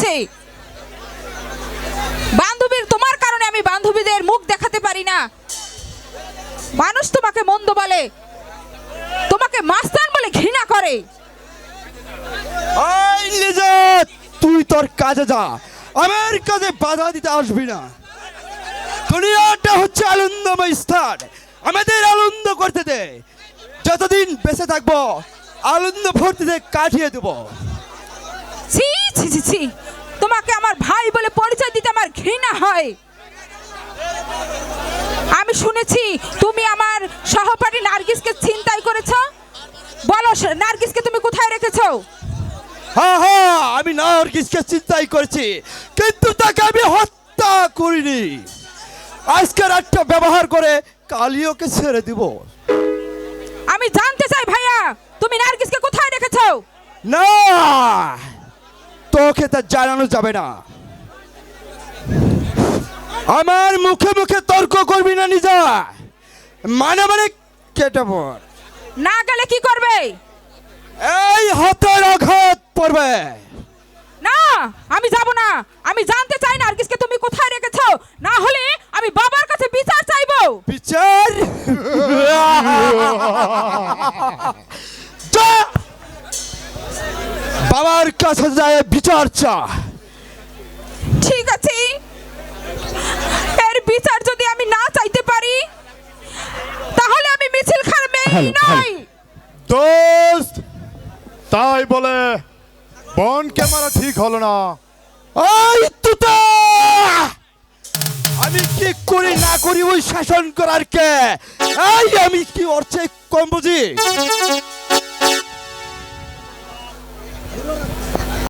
হচ্ছে বান্ধবীর তোমার কারণে আমি বান্ধবীদের মুখ দেখাতে পারি না। মানুষ তোমাকে মন্দ বলে তোমাকে মাস্তান বলে ঘৃণা করে। তুই তোর কাজে যা। আমার কাজে বাধা দিতে আসবি না। দুনিয়াটা হচ্ছে আনন্দময় স্থান। আমাদের আনন্দ করতে দে। যতদিন বেঁচে থাকব আনন্দ ভর্তিতে কাটিয়ে দেবো। ছি ছি ছি। আমি শুনেছি তুমি আমার সহপাঠী নার্গিসকে ছিনতাই করেছ। বলো নার্গিসকে তুমি কোথায় রেখেছো? হ্যাঁ হ্যাঁ আমি নার্গিসকে চিন্তাই করেছি কিন্তু তাকে আমি হত্যা করিনি। আজকে রাতটা ব্যবহার করে কালি ওকে ছেড়ে দিব। আমি জানতে চাই ভাইয়া তুমি নার্গিসকে কোথায় রেখেছো? না তোকে তা জানানো যাবে না। আমার মুখে মুখে তর্ক করবি মানে মানে কেটে পড় না গেলে কি করবে? এই হাতের আঘাত পড়বে। না আমি যাব না। আমি জানতে চাই নার্গিসকে তুমি কোথায় রেখেছো। না হলে আমি বাবার কাছে বিচার চাইব। বিচার! বাবার কাছে যায় বিচার চা ঠিক আছে এর বিচার যদি আমি না চাইতে পারি তাহলে আমি নই দোস্ত তাই বলে বন ক্যামেরা ঠিক হলো না। ওই তুতা! আমি কি করি না করি ওই শাসন করার কে? এই আমি কি অর্থে কম বুঝি?